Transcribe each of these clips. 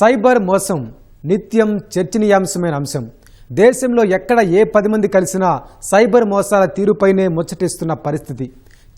Cyber మోసం నిత్యం చర్చనీయాంశమైన అంశం. దేశంలో ఎక్కడ ఏ పది మంది కలిసినా సైబర్ మోసాల తీరుపైనే ముచ్చటిస్తున్న పరిస్థితి.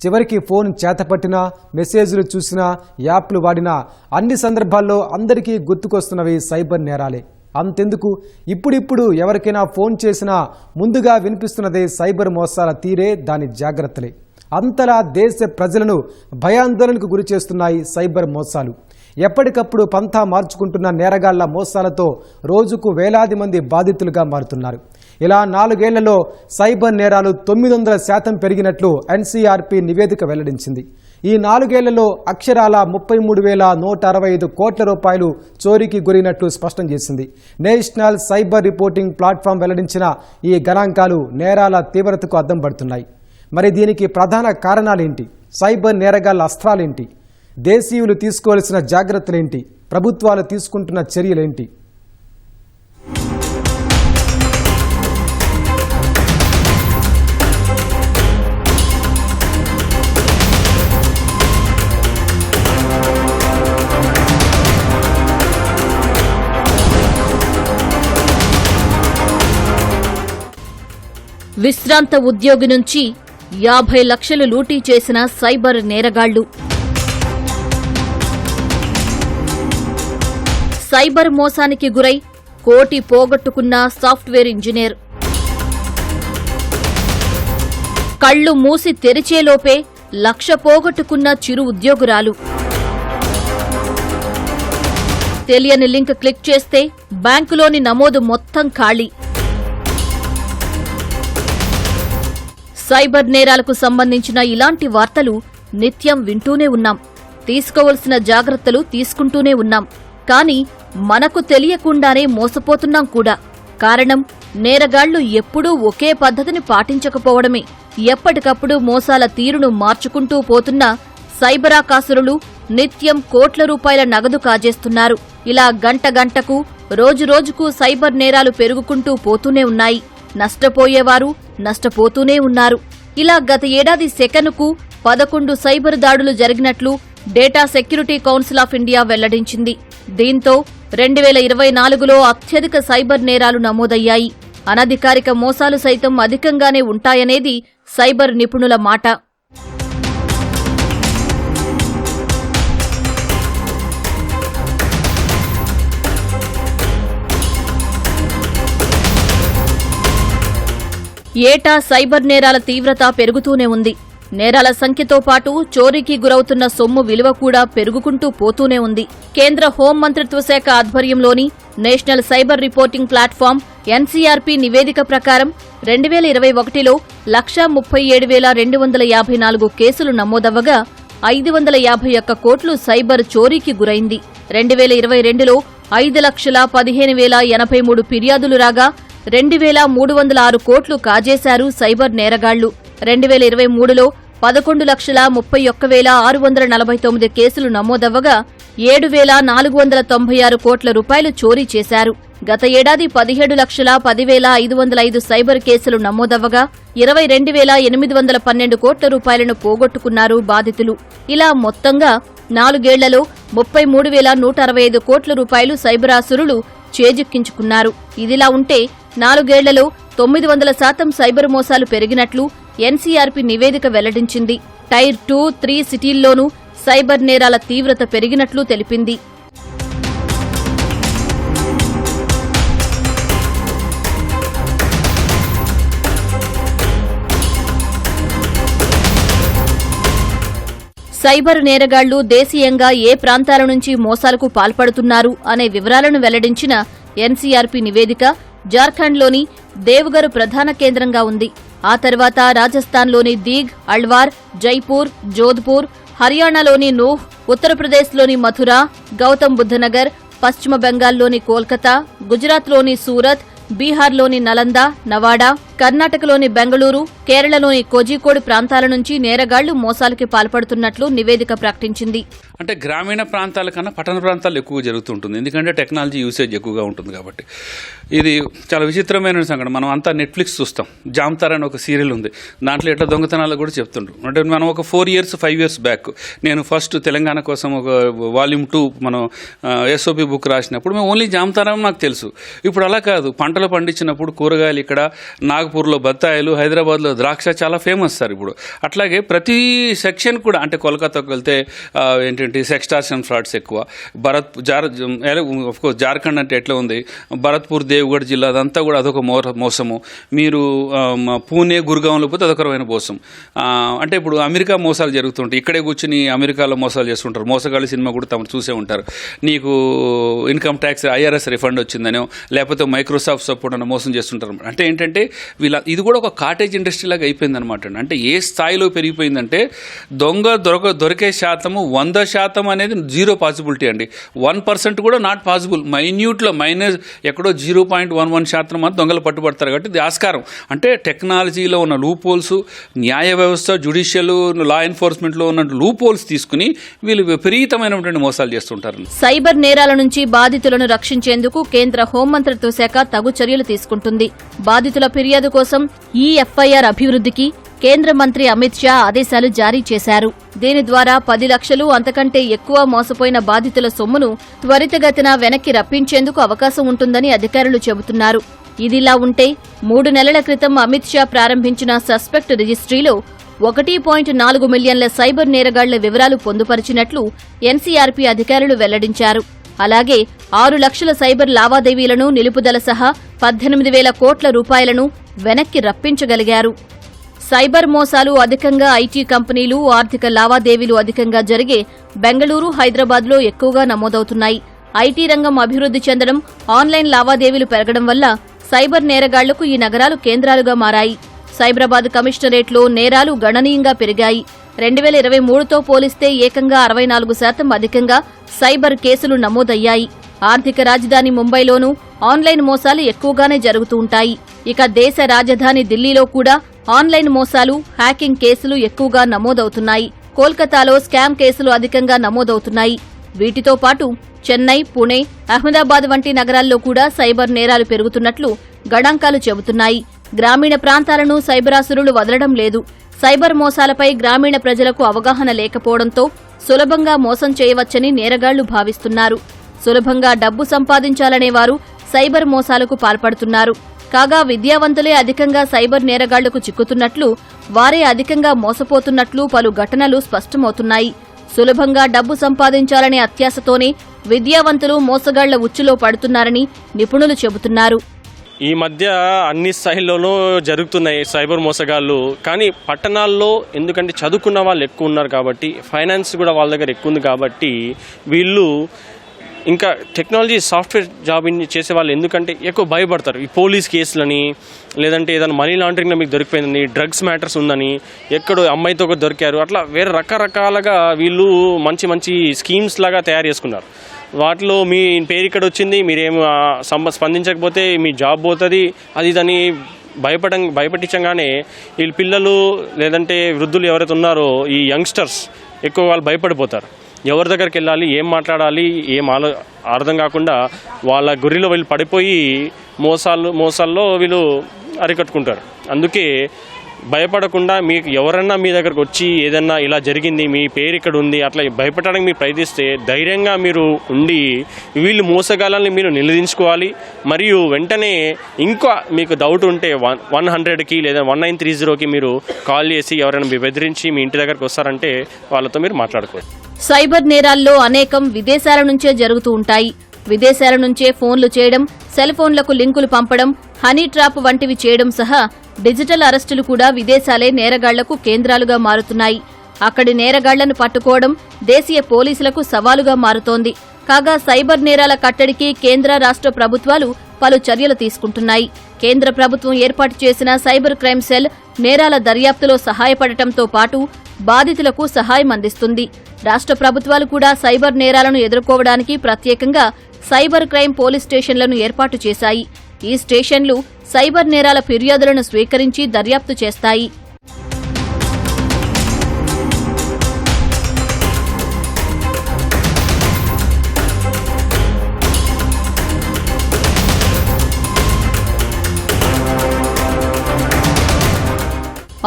చివరికి ఫోన్ చేతపట్టినా మెసేజ్లు చూసినా యాప్లు వాడినా అన్ని సందర్భాల్లో అందరికీ గుర్తుకొస్తున్నవి సైబర్ నేరాలే. అంతెందుకు? ఇప్పుడిప్పుడు ఎవరికైనా ఫోన్ చేసినా ముందుగా వినిపిస్తున్నదే సైబర్ మోసాల తీరే దాని జాగ్రత్తలే. అంతలా దేశ ప్రజలను భయాందోళనకు గురి చేస్తున్నాయి సైబర్ మోసాలు. ఎప్పటికప్పుడు పంతా మార్చుకుంటున్న నేరగాళ్ళ మోసాలతో రోజుకు వేలాది మంది బాధితులుగా మారుతున్నారు. ఇలా నాలుగేళ్ళలో సైబర్ నేరాలు తొమ్మిది వందల శాతం పెరిగినట్లు ఎన్సీఆర్పి నివేదిక వెల్లడించింది. ఈ నాలుగేళ్ళలో అక్షరాల ముప్పై మూడు వేల నూట అరవై ఐదు కోట్ల రూపాయలు చోరీకి గురైనట్లు స్పష్టం చేసింది. నేషనల్ సైబర్ రిపోర్టింగ్ ప్లాట్ఫామ్ వెల్లడించిన ఈ గణాంకాలు నేరాల తీవ్రతకు అద్దం పడుతున్నాయి. మరి దీనికి ప్రధాన కారణాలేంటి? సైబర్ నేరగాళ్ళ అస్త్రాలేంటి? దేశీయులు తీసుకోవాల్సిన జాగ్రత్తలేంటి? ప్రభుత్వాలు తీసుకుంటున్న చర్యలేంటి? విశ్రాంత ఉద్యోగి నుంచి యాభై లక్షలు లూటీ చేసిన సైబర్ నేరగాళ్ళు. సైబర్ మోసానికి గురై కోటి పోగొట్టుకున్న సాఫ్ట్వేర్ ఇంజనీర్. కళ్ళు మూసి తెరిచేలోపే లక్ష పోగొట్టుకున్న చిరు ఉద్యోగురాలు. తెలియని లింక్ క్లిక్ చేస్తే బ్యాంకులోని నమోదు మొత్తం ఖాళీ. సైబర్ నేరాలకు సంబంధించిన ఇలాంటి వార్తలు నిత్యం వింటూనే ఉన్నాం. తీసుకోవలసిన జాగ్రత్తలు తీసుకుంటూనే ఉన్నాం. కానీ మనకు తెలియకుండానే మోసపోతున్నాం కూడా. కారణం నేరగాళ్ళు ఎప్పుడూ ఒకే పద్ధతిని పాటించకపోవడమే. ఎప్పటికప్పుడు మోసాల తీరును మార్చుకుంటూ పోతున్న సైబరాకాసురులు నిత్యం కోట్ల రూపాయల నగదు కాజేస్తున్నారు. ఇలా గంట గంటకు రోజు రోజుకు సైబర్ నేరాలు పెరుగుకుంటూ పోతూనే ఉన్నాయి. నష్టపోయేవారు నష్టపోతూనే ఉన్నారు. ఇలా గత ఏడాది సెకనుకు పదకొండు సైబర్ దాడులు జరిగినట్లు data security council of India వెల్లడించింది. దీంతో రెండు వేల ఇరవై నాలుగులో అత్యధిక సైబర్ నేరాలు నమోదయ్యాయి. అనధికారిక మోసాలు సైతం అధికంగానే ఉంటాయనేది సైబర్ నిపుణుల మాట. ఏటా సైబర్ నేరాల తీవ్రత పెరుగుతూనే ఉంది. నేరాల సంఖ్యతో పాటు చోరీకి గురవుతున్న సొమ్ము విలువ కూడా పెరుగుకుంటూ పోతూనే ఉంది. కేంద్ర హోం మంత్రిత్వ శాఖ ఆధ్వర్యంలోని national cyber reporting platform NCRP నివేదిక ప్రకారం రెండు వేల ఇరవై ఒకటిలో లక్షా ముప్పై ఏడు వేల రెండు వందల యాభై నాలుగు కేసులు నమోదవ్వగా ఐదు వందల యాభై ఒక్క కోట్లు సైబర్ చోరీకి గురైంది. రెండు వేల ఇరవై రెండులో ఐదు లక్షల పదిహేను వేల ఎనభై మూడు ఫిర్యాదులు రాగా రెండు వేల మూడు వందల ఆరు కోట్లు కాజేశారు సైబర్ నేరగాళ్ళు. రెండు వేల ఇరవై మూడులో పదకొండు లక్షల ముప్పై ఒక్క వేల ఆరు వందల నలభై తొమ్మిది కేసులు నమోదవ్వగా ఏడు వేల నాలుగు వందల తొంభై ఆరు కోట్ల రూపాయలు చోరీ చేశారు. గత ఏడాది పదిహేడు లక్షల పదివేల ఐదు వందల ఐదు సైబర్ కేసులు నమోదవ్వగా ఇరవై రెండు వేల ఎనిమిది వందల పన్నెండు కోట్ల రూపాయలను పోగొట్టుకున్నారు బాధితులు. ఇలా మొత్తంగా నాలుగేళ్ళలో ముప్పై మూడు వేల నూట అరవై ఐదు కోట్ల రూపాయలు సైబరాసురులు చేజిక్కించుకున్నారు. ఇదిలా ఉంటే నాలుగేళ్ళలో తొమ్మిది వందల శాతం సైబర్ మోసాలు పెరిగినట్లు ఎన్సీఆర్పీ నివేదిక వెల్లడించింది. టైర్ టూ త్రీ సిటీల్లోనూ సైబర్ నేరాల తీవ్రత పెరిగినట్లు తెలిపింది. సైబర్ నేరగాళ్ళు దేశీయంగా ఏ ప్రాంతాల నుంచి మోసాలకు పాల్పడుతున్నారు అనే వివరాలను వెల్లడించిన ఎన్సీఆర్పీ నివేదిక జార్ఖండ్లోని దేవగర్ ప్రధాన కేంద్రంగా ఉంది. ఆ తర్వాత రాజస్థాన్లోని దీగ్ అల్వార్ జైపూర్ జోధ్పూర్ హర్యానాలోని నూహ్ ఉత్తరప్రదేశ్లోని మథుర గౌతమ్ బుద్ధనగర్ పశ్చిమ బెంగాల్లోని కోల్కతా గుజరాత్లోని సూరత్ బీహార్లోని నలంద నవాడా కర్ణాటకలోని బెంగళూరు కేరళలోని కోజికోడ్ ప్రాంతాల నుంచి నేరగాళ్ళు మోసాలకి పాల్పడుతున్నట్లు నివేదిక ప్రకటించింది. అంటే గ్రామీణ ప్రాంతాల కన్నా పట్టణ ప్రాంతాలు ఎక్కువ జరుగుతుంటుంది. ఎందుకంటే టెక్నాలజీ యూసేజ్ ఎక్కువగా ఉంటుంది కాబట్టి. ఇది చాలా విచిత్రమైన సంఘటన. మనం అంతా నెట్ఫ్లిక్స్ చూస్తాం. జామ్తార్ అని ఒక సీరియల్ ఉంది. దాంట్లో ఎట్లా దొంగతనాలు కూడా చెప్తుండ్రు. అంటే మనం ఒక four years five years back నేను ఫస్ట్ తెలంగాణ కోసం ఒక వాల్యూమ్ టూ మనం ఎస్ఓపి బుక్ రాసినప్పుడు మేము ఓన్లీ జామ్తారం నాకు తెలుసు. ఇప్పుడు అలా కాదు. పంటలు పండించినప్పుడు కూరగాయలు ఇక్కడ నాగపూర్లో బత్తాయిలు హైదరాబాద్లో ద్రాక్ష చాలా ఫేమస్ సార్ ఇప్పుడు. అట్లాగే ప్రతి సెక్షన్ కూడా అంటే కోల్కతాకు వెళ్తే ఏంటంటే సెక్స్టార్షన్ ఫ్రాడ్స్ ఎక్కువ. భరత్ జార్ కోర్స్ జార్ఖండ్ అంటే ఎట్లా ఉంది? భరత్పూర్ దేవ్గఢ్ జిల్లా అదంతా కూడా అదొక మో మోసము. మీరు పూణే గురుగాంలో పోతే అదొక రకమైన మోసం. అంటే ఇప్పుడు అమెరికా మోసాలు జరుగుతుంటాయి. ఇక్కడే కూర్చుని అమెరికాలో మోసాలు చేస్తుంటారు. మోసగాళ్ళ సినిమా కూడా తమరు చూసే ఉంటారు. నీకు ఇన్కమ్ ట్యాక్స్ ఐఆర్ఎస్ రిఫండ్ వచ్చిందనో లేకపోతే మైక్రోసాఫ్ట్ సపోర్ట్ అన్న మోసం చేస్తుంటారు. అంటే ఏంటంటే వీళ్ళ ఇది కూడా ఒక కాటేజ్ ఇండస్ట్రీ లాగా అయిపోయింది అనమాట అంటే ఏ స్థాయిలో పెరిగిపోయిందంటే దొంగ దొరక దొరికే శాతము వంద శాతం అనేది జీరో పాసిబిలిటీ అండి. వన్ పర్సెంట్ కూడా నాట్ పాసిబుల్. మైన్యూట్లో మైనస్ ఎక్కడో జీరో పాయింట్ వన్ వన్ శాతం మాత్రం దొంగలు పట్టుబడతారు కాబట్టి ఇది ఆస్కారం. అంటే టెక్నాలజీలో ఉన్న లూప్ హోల్స్ న్యాయ వ్యవస్థ జ్యుడిషియల్ లా ఎన్ఫోర్స్మెంట్లో ఉన్న లూప్ హోల్స్ తీసుకుని వీళ్ళు విపరీతమైనటువంటి మోసాలు చేస్తుంటారు. సైబర్ నేరాల నుంచి బాధితులను రక్షించేందుకు కేంద్ర హోంమంత్రిత్వ శాఖ తగు చర్యలు తీసుకుంటుంది. బాధితుల ఫిర్యాదు కోసం ఈ ఎఫ్ఐఆర్ అభివృద్ధికి కేంద్ర మంత్రి అమిత్ షా ఆదేశాలు జారీ చేశారు. దీని ద్వారా పది లక్షలు అంతకంటే ఎక్కువ మోసపోయిన బాధితుల సొమ్మును త్వరితగతిన వెనక్కి రప్పించేందుకు అవకాశం ఉంటుందని అధికారులు చెబుతున్నారు. ఇదిలా ఉంటే మూడు నెలల క్రితం అమిత్ షా ప్రారంభించిన సస్పెక్ట్ రిజిస్ట్రీలో ఒకటి పాయింట్ నాలుగు మిలియన్ల సైబర్ నేరగాళ్ళ వివరాలు పొందుపరిచినట్లు ఎన్సీఆర్పీ అధికారులు వెల్లడించారు. అలాగే ఆరు లక్షల సైబర్ లావాదేవీలను నిలుపుదల సహా పద్దెనిమిది వేల కోట్ల రూపాయలను వెనక్కి రప్పించగలిగారు. సైబర్ మోసాలు అధికంగా ఐటీ కంపెనీలు ఆర్థిక లావాదేవీలు అధికంగా జరిగే బెంగళూరు హైదరాబాద్లో ఎక్కువగా నమోదవుతున్నాయి. ఐటీ రంగం అభివృద్ధి చెందడం ఆన్లైన్ లావాదేవీలు పెరగడం వల్ల సైబర్ నేరగాళ్ళకు ఈ నగరాలు కేంద్రాలుగా మారాయి. సైబరాబాద్ కమిషనరేట్లో నేరాలు గణనీయంగా పెరిగాయి. రెండు వేల ఇరవై మూడుతో పోలిస్తే ఏకంగా అరవై నాలుగు శాతం అధికంగా సైబర్ కేసులు నమోదయ్యాయి. ఆర్థిక రాజధాని ముంబైలోనూ ఆన్లైన్ మోసాలు ఎక్కువగానే జరుగుతూ ఉంటాయి. ఇక దేశ రాజధాని ఢిల్లీలో కూడా ఆన్లైన్ మోసాలు హ్యాకింగ్ కేసులు ఎక్కువగా నమోదవుతున్నాయి. కోల్కతాలో స్కామ్ కేసులు అధికంగా నమోదవుతున్నాయి. వీటితో పాటు చెన్నై పుణె అహ్మదాబాద్ వంటి నగరాల్లో కూడా సైబర్ నేరాలు పెరుగుతున్నట్లు గణాంకాలు చెబుతున్నాయి. గ్రామీణ ప్రాంతాలను సైబరాసురులు వదలడం లేదు. సైబర్ మోసాలపై గ్రామీణ ప్రజలకు అవగాహన లేకపోవడంతో సులభంగా మోసం చేయవచ్చని నేరగాళ్ళు భావిస్తున్నారు. సులభంగా డబ్బు సంపాదించాలనే వారు సైబర్ మోసాలకు పాల్పడుతున్నారు. కాగా విద్యావంతులే అధికంగా సైబర్ నేరగాళ్ళకు చిక్కుతున్నట్లు వారే అధికంగా మోసపోతున్నట్లు పలు ఘటనలు స్పష్టమవుతున్నాయి. సులభంగా డబ్బు సంపాదించాలనే అత్యాశతోనే విద్యావంతులు మోసగాళ్ళ ఉచ్చులో పడుతున్నారని నిపుణులు చెబుతున్నారు. ఈ మధ్య అన్ని స్థాయిల్లోనూ జరుగుతున్నాయి సైబర్ మోసగాళ్ళు. కానీ పట్టణాల్లో ఎందుకంటే చదువుకున్న వాళ్ళు ఎక్కువ ఉన్నారు కాబట్టి ఫైనాన్స్ కూడా వాళ్ళ దగ్గర ఎక్కువ ఉంది కాబట్టి వీళ్ళు ఇంకా టెక్నాలజీ సాఫ్ట్వేర్ జాబ్ చేసే వాళ్ళు ఎందుకంటే ఎక్కువ భయపడతారు. ఈ పోలీస్ కేసులని లేదంటే ఏదైనా మనీ లాండరింగ్లో మీకు దొరికిపోయిందని డ్రగ్స్ మ్యాటర్స్ ఉందని ఎక్కడో అమ్మాయితో దొరికారు. అట్లా వేరే రకరకాలుగా వీళ్ళు మంచి మంచి స్కీమ్స్ లాగా తయారు చేసుకున్నారు. వాటిలో మీ పేరు ఇక్కడ వచ్చింది మీరేం సంబ స్పందించకపోతే మీ జాబ్ పోతుంది అది దాన్ని భయపడం భయపెట్టించగానే వీళ్ళ పిల్లలు లేదంటే వృద్ధులు ఎవరైతే ఉన్నారో ఈ యంగ్స్టర్స్ ఎక్కువ వాళ్ళు భయపడిపోతారు. ఎవరి దగ్గరికి వెళ్ళాలి ఏం మాట్లాడాలి ఏం ఆలో అర్థం కాకుండా వాళ్ళ గురిలో వీళ్ళు పడిపోయి మోసాలు మోసాల్లో వీళ్ళు అరికట్టుకుంటారు. అందుకే భయపడకుండా మీకు ఎవరన్నా మీ దగ్గరకు వచ్చి ఏదన్నా ఇలా జరిగింది మీ పేరు ఇక్కడ ఉంది అట్లా భయపడడానికి మీరు ప్రయత్నిస్తే ధైర్యంగా మీరు ఉండి వీళ్ళు మోసగాలని మీరు నిలదించుకోవాలి మరియు వెంటనే ఇంకా మీకు డౌట్ ఉంటే వన్ వన్ హండ్రెడ్కి లేదా వన్ నైన్ త్రీ జీరోకి మీరు కాల్ చేసి ఎవరైనా మీ బెదిరించి మీ ఇంటి దగ్గరకు వస్తారంటే వాళ్ళతో మీరు మాట్లాడుకోవచ్చు. సైబర్ నేరాల్లో అనేకం విదేశాల నుంచే జరుగుతూ ఉంటాయి. విదేశాల నుంచే ఫోన్లు చేయడం సెల్ ఫోన్లకు లింకులు పంపడం హనీ ట్రాప్ వంటివి చేయడం సహా డిజిటల్ అరెస్టులు కూడా విదేశాలే నేరగాళ్ళకు కేంద్రాలుగా మారుతున్నాయి. అక్కడి నేరగాళ్ళను పట్టుకోవడం దేశీయ పోలీసులకు సవాలుగా మారుతోంది. కాగా సైబర్ నేరాల కట్టడికి కేంద్ర రాష్ట్ర ప్రభుత్వాలు పలు చర్యలు తీసుకుంటున్నాయి. కేంద్ర ప్రభుత్వం ఏర్పాటు చేసిన సైబర్ క్రైమ్ సెల్ నేరాల దర్యాప్తులో సహాయపడటంతో పాటు బాధితులకు సహాయం అందిస్తుంది. రాష్ట్ర ప్రభుత్వాలు కూడా సైబర్ నేరాలను ఎదుర్కోవడానికి ప్రత్యేకంగా సైబర్ క్రైమ్ పోలీస్ స్టేషన్లను ఏర్పాటు చేశాయి. ఈ స్టేషన్లు సైబర్ నేరాల ఫిర్యాదులను స్వీకరించి దర్యాప్తు చేస్తాయి.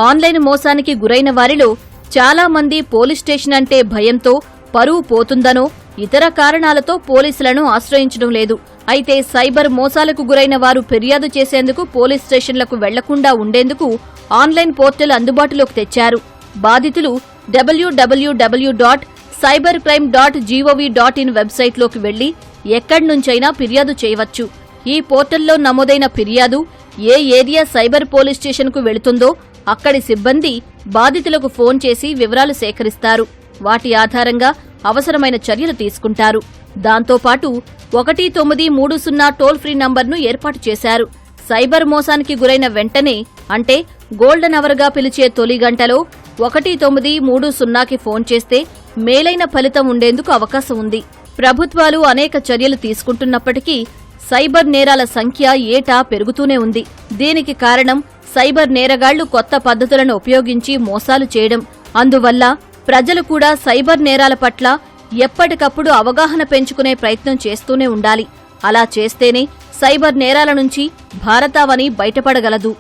ఆన్లైన్ మోసానికి గురైన వారిలో చాలా మంది పోలీస్ స్టేషన్ అంటే భయంతో పరువు పోతుందనో ఇతర కారణాలతో పోలీసులను ఆశ్రయించడం లేదు. అయితే సైబర్ మోసాలకు గురైన వారు ఫిర్యాదు చేసేందుకు పోలీస్ స్టేషన్లకు వెళ్ళకుండా ఉండేందుకు ఆన్లైన్ పోర్టల్ అందుబాటులోకి తెచ్చారు. బాధితులు WWW dot cyber crime dot GOV dot in వెబ్సైట్లోకి వెళ్ళి ఎక్కడి నుంచైనా ఫిర్యాదు చేయవచ్చు. ఈ పోర్టల్లో నమోదైన ఫిర్యాదు ఏ ఏరియా సైబర్ పోలీస్ స్టేషన్కు వెళుతుందో అక్కడి సిబ్బంది బాధితులకు ఫోన్ చేసి వివరాలు సేకరిస్తారు. వాటి ఆధారంగా అవసరమైన చర్యలు తీసుకుంటారు. దాంతోపాటు ఒకటి తొమ్మిది మూడు సున్నా టోల్ ఫ్రీ నంబర్ను ఏర్పాటు చేశారు. సైబర్ మోసానికి గురైన వెంటనే అంటే గోల్డెన్ అవర్గా పిలిచే తొలి గంటలో ఒకటి తొమ్మిది మూడు సున్నాకి ఫోన్ చేస్తే మేలైన ఫలితం ఉండేందుకు అవకాశం ఉంది. ప్రభుత్వాలు అనేక చర్యలు తీసుకుంటున్నప్పటికీ సైబర్ నేరాల సంఖ్య ఏటా పెరుగుతూనే ఉంది. దీనికి కారణం సైబర్ నేరగాళ్ళు కొత్త పద్ధతులను ఉపయోగించి మోసాలు చేయడం. అందువల్ల ప్రజలు కూడా సైబర్ నేరాల పట్ల ఎప్పటికప్పుడు అవగాహన పెంచుకునే ప్రయత్నం చేస్తూనే ఉండాలి. అలా చేస్తేనే సైబర్ నేరాల నుంచి భారతావని బయటపడగలదు.